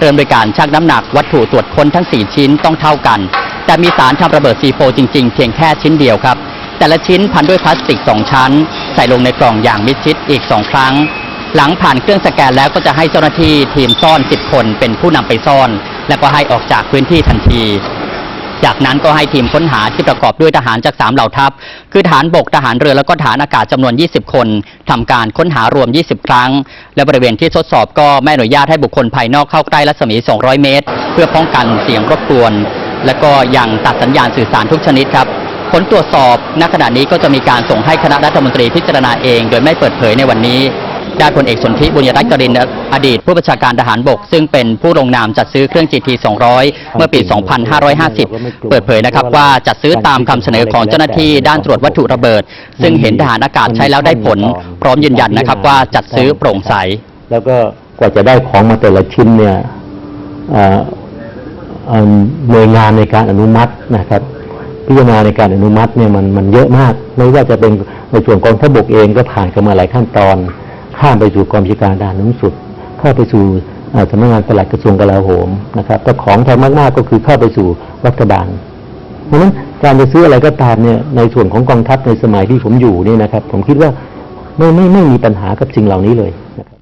เริ่มโดยการชั่งน้ำหนักวัตถุตรวจค้นทั้ง 4 ชิ้นต้องเท่ากัน แต่มีสารทำระเบิด C4 จริง ๆ เพียงแค่ชิ้นเดียวครับ แต่ละชิ้นพันด้วยพลาสติก 2 ชั้น ใส่ลงในกล่องอย่างมิดชิดอีก 2 ครั้ง หลังผ่านเครื่องสแกนแล้วก็จะให้เจ้าหน้าที่ทีมซ่อน 10 คนเป็นผู้นำไปซ่อน แล้วก็ให้ออกจากพื้นที่ทันที จากนั้นก็ให้ทีมค้นหาที่ประกอบด้วยทหารจาก3เหล่าทัพ คือฐานบกทหารเรือแล้วก็ฐานอากาศจำนวน 20 คนทำการค้นหารวม 20 ครั้ง และบริเวณที่ทดสอบก็ไม่อนุญาตให้บุคคลภายนอกเข้าใกล้รัศมี 200 เมตร เพื่อป้องกันเสียงรบกวน และก็ยังตัดสัญญาณสื่อสารทุกชนิดครับผลตรวจสอบณขณะนี้ก็จะมีการส่งให้คณะรัฐมนตรีพิจารณาเอง โดยไม่เปิดเผยในวันนี้ ด้านพลเอกสนธิบุญยรัตน์กรินอดีตผู้บัญชาการทหารบก ซึ่งเป็นผู้ลงนามจัดซื้อเครื่อง GT 200 เมื่อปี 2550 เปิดเผยนะครับว่าจัดซื้อตามคำเสนอของเจ้าหน้าที่ด้านตรวจวัตถุระเบิด ซึ่งเห็นทหารอากาศใช้แล้วได้ผล พร้อมยืนยันนะครับว่าจัดซื้อโปร่งใส แล้วก็กว่าจะได้ของมาแต่ละชิ้นเนี่ยเอ่อเอ่อหน่วยงานในการอนุมัตินะครับพิจารณาในการอนุมัติเนี่ยมันมันเยอะมาก ไม่ว่าจะเป็นในส่วนกองทัพบกเองก็ผ่านกันมาหลายขั้นตอน ข้ามไปสู่กองชาการทหานสูงสุด เข้าไปสู่สำนักงานปลัดกระทรวงกลาโหมนะครับแต่ของแพงมากๆก็คือเข้าไปสู่รัฐบาลเพราะฉะนั้นการจะซื้ออะไรก็ตามเนี่ยในส่วนของกองทัพในสมัยที่ผมอยู่เนี่ยนะครับ ผมคิดว่าไม่ไม่ไม่มีปัญหากับสิ่งเหล่านี้เลยนะครับ